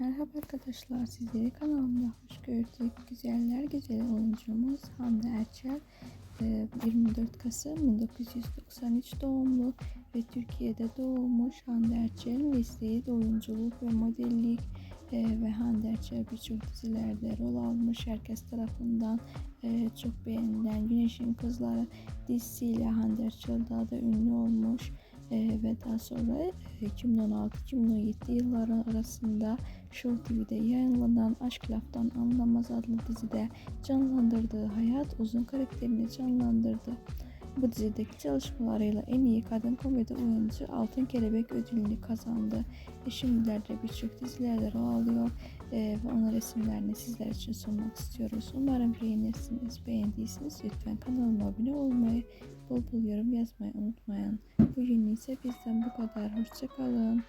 Merhaba arkadaşlar, sizleri kanalımda hoş gördük. Güzeller güzeli oyuncumuz Hande Erçel, e, 24 Kasım 1993 doğumlu ve Türkiye'de doğmuş Hande Erçel mesleği de oyunculuk ve modellik e, ve Hande Erçel birçok dizilerde rol almış. Herkes tarafından e, çok beğenilen Güneşin Kızları dizisiyle Hande Erçel daha da ünlü olmuş. Ee, ve daha sonra e, 2016-2017 yılları arasında Show TV'de yayınlanan Aşk Laftan Anlamaz adlı dizide canlandırdığı Hayat Uzun karakterini canlandırdı. Bu dizideki çalışmalarıyla en iyi kadın komedi oyuncu Altın Kelebek ödülünü kazandı. E şimdilerde birçok dizilerde rol alıyor e, ve onun resimlerini sizler için sunmak istiyoruz. Umarım beğenirsiniz. Beğendiyseniz lütfen kanalıma abone olmayı, bol bol yorum yazmayı unutmayın. Bugün ise bizden bu kadar. Hoşçakalın.